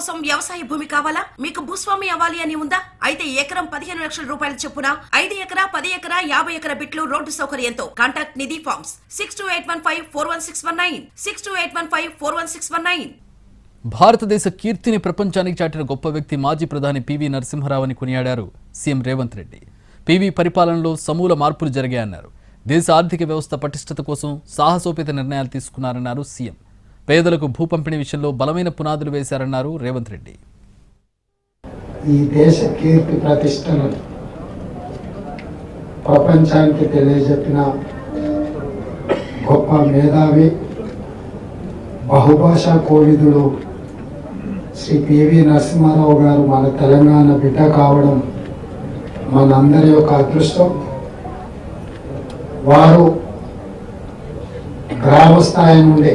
కోసం వ్యవసాయ భూమి కావాలా? మీకు భూస్వామి అవ్వాలి అని ఉందా? అయితే ఎకరం పదిహేను లక్షల రూపాయల చొప్పున ఐదు ఎకరా పది ఎకరా యాభై ఎకర బిట్లు road సౌకర్యంతో contact Nidhi farms six two eight one five four one six one nine. Six two eight one five four one six one nine. భారతదేశ కీర్తిని ప్రపంచానికి చాటిన గొప్ప వ్యక్తి మాజీ ప్రధాని పివి నరసింహారావు అని కొనియాడారు సీఎం రేవంత్ రెడ్డి. పివి పరిపాలనలో సమూల మార్పులు జరిగాయన్నారు. దేశ ఆర్థిక వ్యవస్థ పటిష్టత కోసం సాహసోపేత నిర్ణయాలు తీసుకున్నారన్నారు సీఎం. పేదలకు భూ పంపిణీ విషయంలో బలమైన పునాదులు వేశారన్నారు రేవంత్ రెడ్డి. ఈ దేశ కీర్తి ప్రతిష్టను ప్రపంచానికి తెలియజెప్పిన గొప్ప మేధావి బహుభాషా కోవిదుడు శ్రీ పివి నరసింహారావు గారు మన తెలంగాణ బిడ్డ కావడం మనందరి యొక్క అదృష్టం. వారు గ్రామ స్థాయి నుండి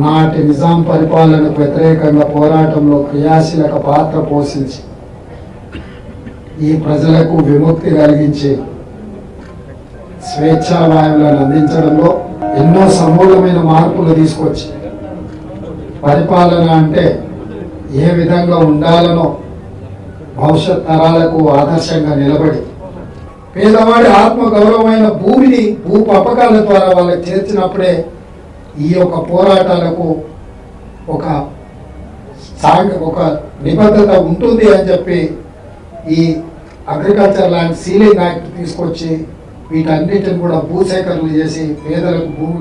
నాటి నిజాం పరిపాలనకు వ్యతిరేకంగా పోరాటంలో క్రియాశీలక పాత్ర పోషించి ఈ ప్రజలకు విముక్తి కలిగించి స్వేచ్ఛావాయువులను అందించడంలో ఎన్నో సమూలమైన మార్పులు తీసుకొచ్చి పరిపాలన అంటే ఏ విధంగా ఉండాలనో భవిష్యత్ తరాలకు ఆదర్శంగా నిలబడి పేదవాడి ఆత్మగౌరవమైన భూమిని భూ పపకాల ద్వారా వాళ్ళకి చేర్చినప్పుడే ఈ యొక్క పోరాటాలకు ఒక సాంగ్ ఒక నిబద్ధత ఉంటుంది అని చెప్పి ఈ అగ్రికల్చర్ ల్యాండ్ సీలింగ్ యాక్ట్ తీసుకొచ్చి వీటన్నిటిని కూడా భూసేకరణ చేసి పేదలకు భూమి